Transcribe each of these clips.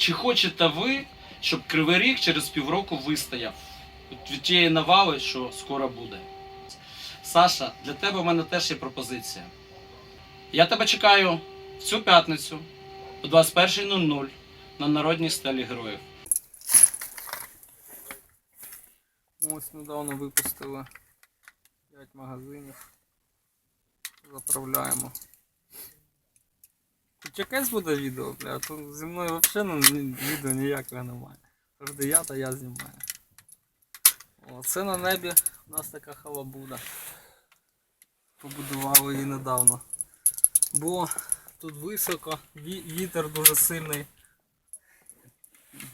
Чи хочете ви, щоб Кривий Ріг через півроку вистояв від тієї навали, що скоро буде? Саша, для тебе в мене теж є пропозиція. Я тебе чекаю в цю п'ятницю о 21.00 на народній стелі героїв. Ось недавно випустили 5 магазинів. Заправляємо. Якесь буде відео, бля, то зі мною взагалі ну, відео ніякого немає. Завжди я та я знімаю. О, це на небі у нас така халабуда. Побудували її недавно. Бо тут високо, ві- вітер дуже сильний.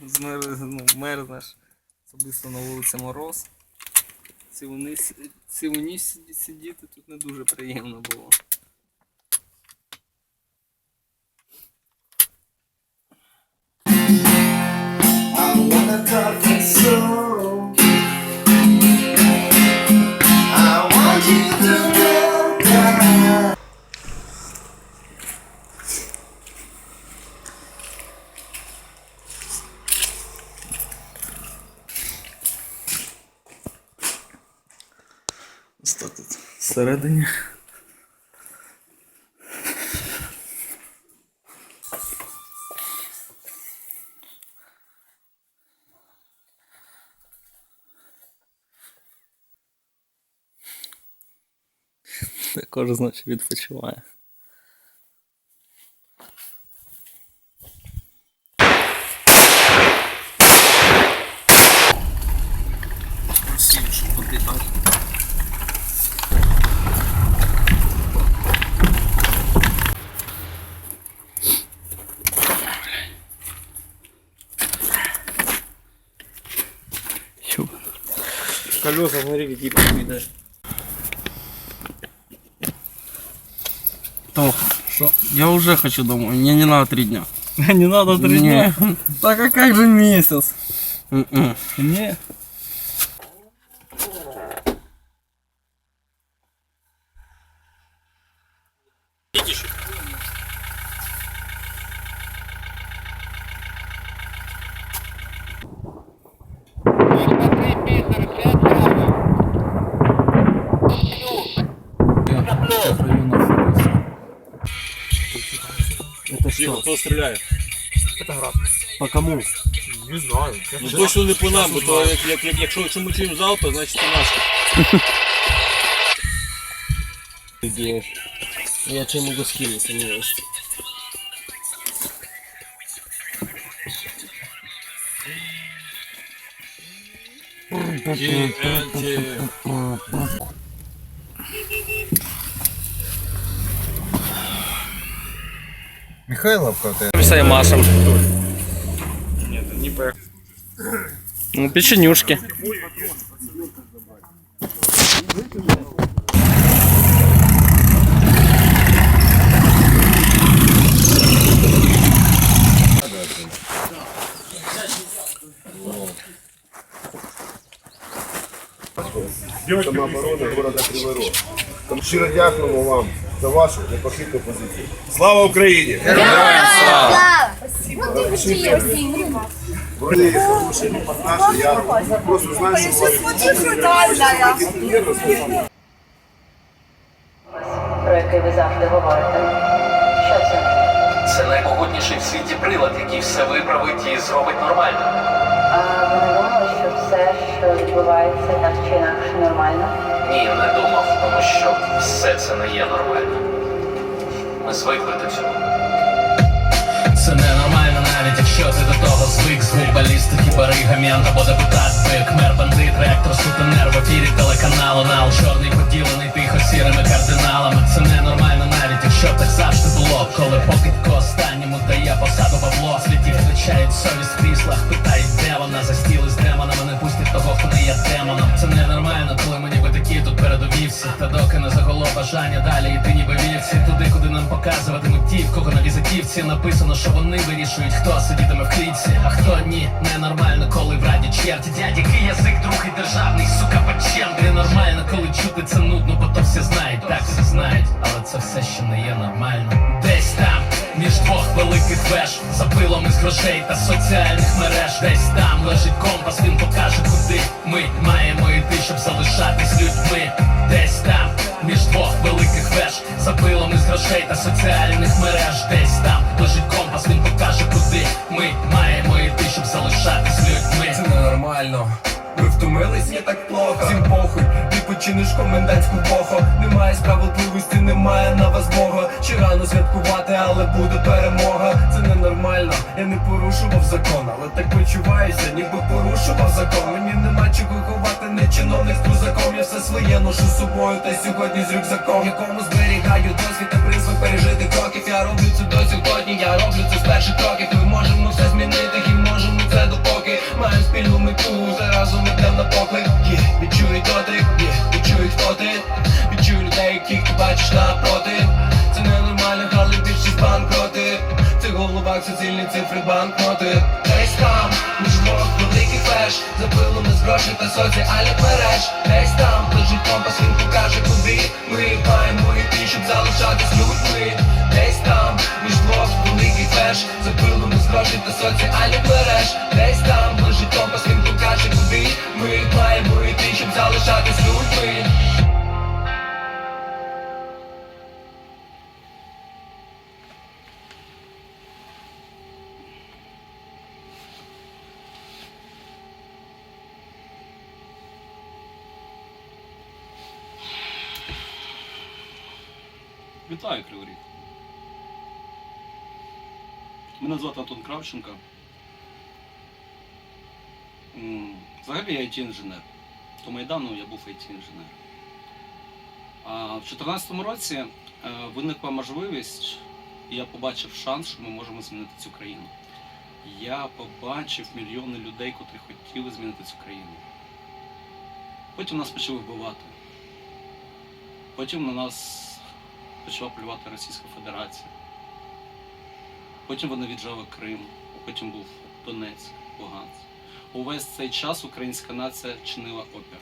Змер... Ну, мерзнеш. Особисто на вулиці мороз. Цілуні сиді- сидіти тут не дуже приємно було. Ось так тут всередині. Також значить відпочиває. Колеса, смотри, какие подвидаешь. Что? Я уже хочу домой. Мне не надо три дня. Не надо три дня. Так а как же месяц? М-м. Не. Это что? Хто стріляє? По кому? Не знаю. Ну точно не по нам, бо то як, як, як, якщо, якщо ми чуємо залп, то значить це наш. Я тебе могу скинуть, не TNT. Михайловка вот это. Все. Нет, не поехал. Ну, печенюшки. Самооборона города Кривый Рог. Щиро вам. За вашу непохитну позицію. Слава Україні! Репортаж, я просто знаю, що ви про який ви завжди говорите. Що це? Це наймогутніший в світі прилад, який все виправить і зробить нормально. А ви не думали, все, що відбувається так чи інакше нормально? Ні, не думав, тому що все це не є нормально. Ми звикли до цього. Це ненормально, навіть якщо ти до того звик звук балістики, барига, мент або депутат, бик, мер, бандит, реактор, сутенер, в ефірі телеканалу, нал, чорний поділений тихо сірими кардиналами. Це ненормально, навіть якщо так завжди було. Коли покидько останньому дає посаду бабло, світі втрачають совість в кріслах, питають, де вона за стіли з демонами, не пустять того, хто не є демоном. Це ненормально, коли ми ніби такі тут передовівці. Та доки не заголо бажання далі йти ніби вівці, туди, куди нам показуватимуть ті, в кого на візитівці написано, що вони вирішують, хто сидітиме в клітці, а хто ні. Ненормально, коли в раді черті дядь, який язик другий державний, сука, почем. Ненормально, коли чути це нудно, бо то всі знають, так це все ще не є нормально. Десь там між двох великих веж За пилом із грошей та соціальних мереж Десь там лежить компас, він покаже, куди ми маємо йти, щоб залишатись людьми Десь там, між двох великих веж За пилом із грошей та соціальних мереж Десь там лежить компас, він покаже, куди ми маємо йти, щоб залишатись людьми Це ненормально. Ви втомились, є так плохо. Всім похуй, ти починиш комендантську похо. Немає справедливості, немає на вас Бога. Ще рано святкувати, але буде перемога. Це ненормально, я не порушував закон, але так почуваюся, ніби порушував закон. Мені нема чого ховати, не чиновник з трузаком. Я все своє ношу з собою, та сьогодні з рюкзаком. Якому зберігаю досвід та призвик пережити кроків. Я роблю це до сьогодні, я роблю це з перших кроків. Ми можемо все змінити, і можемо це допоки. Маємо спільну мету, все разом ідем на поклик. Ти бачиш напроти. Це ненормально, але більшість банкроти. Це голова, суцільні цифри банкноти. Десь там, між двох великих веж, за пилом з грошей та соціальних мереж. Десь там то лежить компас, він покаже, куди ми маємо йти, щоб залишатись людьми. Десь там, між двох великих веж, за пилом з грошей та соціальних мереж. Десь там Вітаю, Кривий Ріг. Мене звати Антон Кравченко. Взагалі я IT-інженер. До Майдану я був IT-інженер. В 2014 році е, виникла можливість, і я побачив шанс, що ми можемо змінити цю країну. Я побачив мільйони людей, котрі хотіли змінити цю країну. Потім нас почали вбивати. Потім на нас почала плювати Російська Федерація. Потім вони віджали Крим, потім був Донецьк, Луганськ. Увесь цей час українська нація чинила опір.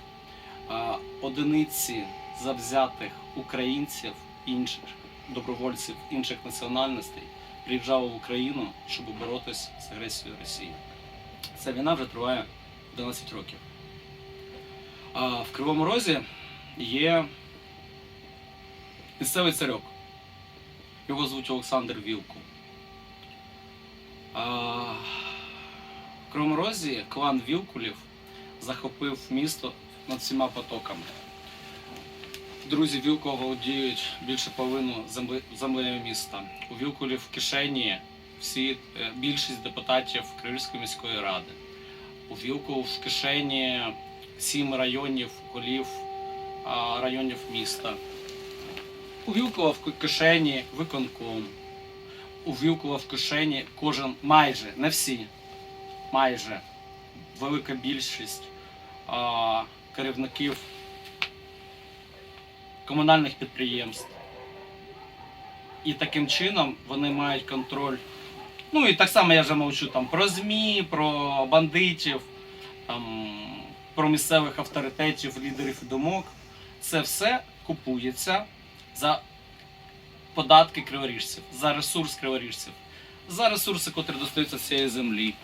Одиниці завзятих українців, інших добровольців інших національностей приїжджали в Україну, щоб боротися з агресією Росії. Ця війна вже триває 11 років. В Кривому Розі є місцевий царьок. Його звуть Олександр Вілкул. А, в Кривому Розі клан Вілкулів захопив місто над всіма потоками. Друзі Вілкова володіють більше половину земли, землею міста. У Вілкулів в кишені всі, е, більшість депутатів Кривської міської ради. У Вілку в кишені сім районів, голів районів міста. У Вілкова в кишені виконком. У Вілкова в кишені кожен майже, не всі, майже велика більшість а, керівників комунальних підприємств. І таким чином вони мають контроль. Ну і так само я вже мовчу там про ЗМІ, про бандитів, там, про місцевих авторитетів, лідерів і думок. Це все купується за податки криворіжців, за ресурс криворіжців, за ресурси, котрі достаються з цієї землі.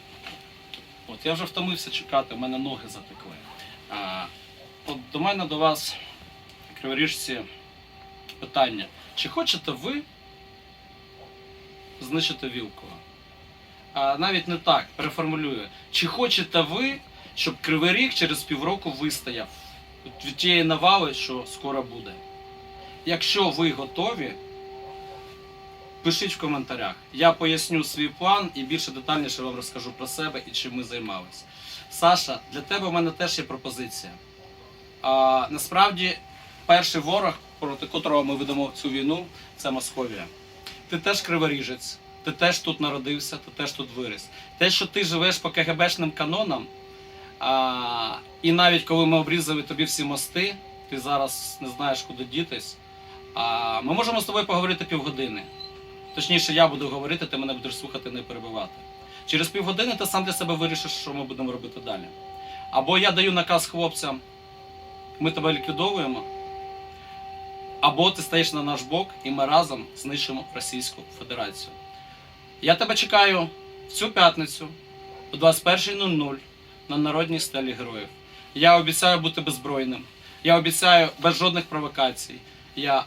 От я вже втомився чекати, у мене ноги затекли. А, от до мене до вас, криворіжці, питання. Чи хочете ви знищити Вілкова? А навіть не так, переформулюю. Чи хочете ви, щоб Кривий Ріг через півроку вистояв від тієї навали, що скоро буде? Якщо ви готові, пишіть в коментарях. Я поясню свій план і більше детальніше вам розкажу про себе і чим ми займалися. Саша, для тебе в мене теж є пропозиція. А, насправді, перший ворог, проти котрого ми ведемо цю війну, це Московія. Ти теж криворіжець, ти теж тут народився, ти теж тут виріс. Те, що ти живеш по КГБшним канонам, а, і навіть коли ми обрізали тобі всі мости, ти зараз не знаєш, куди дітись. А, ми можемо з тобою поговорити півгодини. Точніше, я буду говорити, ти мене будеш слухати, не перебивати. Через півгодини ти сам для себе вирішиш, що ми будемо робити далі. Або я даю наказ хлопцям, ми тебе ліквідовуємо, або ти стаєш на наш бок і ми разом знищимо Російську Федерацію. Я тебе чекаю в цю п'ятницю о 21.00 на народній стелі героїв. Я обіцяю бути беззбройним. Я обіцяю без жодних провокацій. Я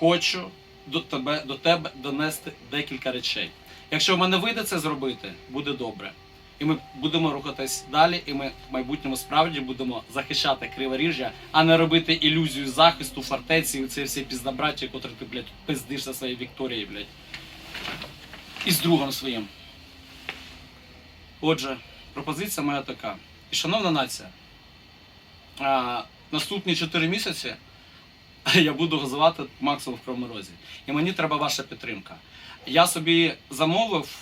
хочу до тебе, до тебе донести декілька речей. Якщо в мене вийде це зробити, буде добре. І ми будемо рухатись далі, і ми в майбутньому справді будемо захищати криворіжжя, а не робити ілюзію захисту фортеці і це всі піздабраті, котрі ти, блядь, пиздиш за своєю Вікторією, блядь. І з другом своїм. Отже, пропозиція моя така. І шановна нація, а, наступні 4 місяці я буду газувати максимум в Кривому Розі. І мені треба ваша підтримка. Я собі замовив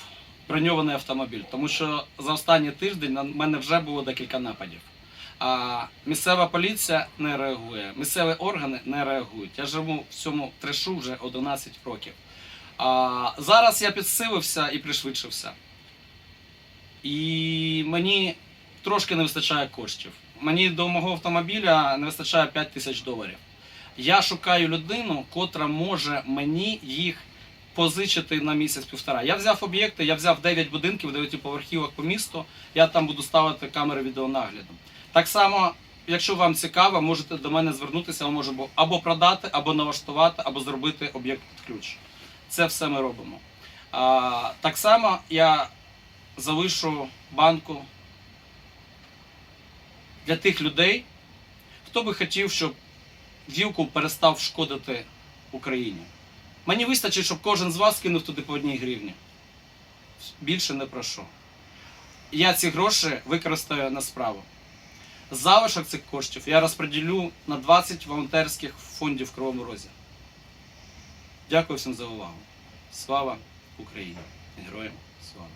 броньований автомобіль, тому що за останній тиждень на мене вже було декілька нападів. А місцева поліція не реагує, місцеві органи не реагують. Я живу в цьому трешу вже 11 років. А зараз я підсилився і пришвидшився. І мені трошки не вистачає коштів. Мені до мого автомобіля не вистачає 5 тисяч доларів. Я шукаю людину, котра може мені їх позичити на місяць-півтора. Я взяв об'єкти, я взяв 9 будинків, 9 поверхівок по місту. Я там буду ставити камери відеонагляду. Так само, якщо вам цікаво, можете до мене звернутися, ми можемо або продати, або налаштувати, або зробити об'єкт під ключ. Це все ми робимо. А, так само я залишу банку для тих людей, хто би хотів, щоб Вілкул перестав шкодити Україні. Мені вистачить, щоб кожен з вас кинув туди по одній гривні. Більше не прошу. Я ці гроші використаю на справу. Залишок цих коштів я розподілю на 20 волонтерських фондів в Кривому Розі. Дякую всім за увагу. Слава Україні! Героям слава!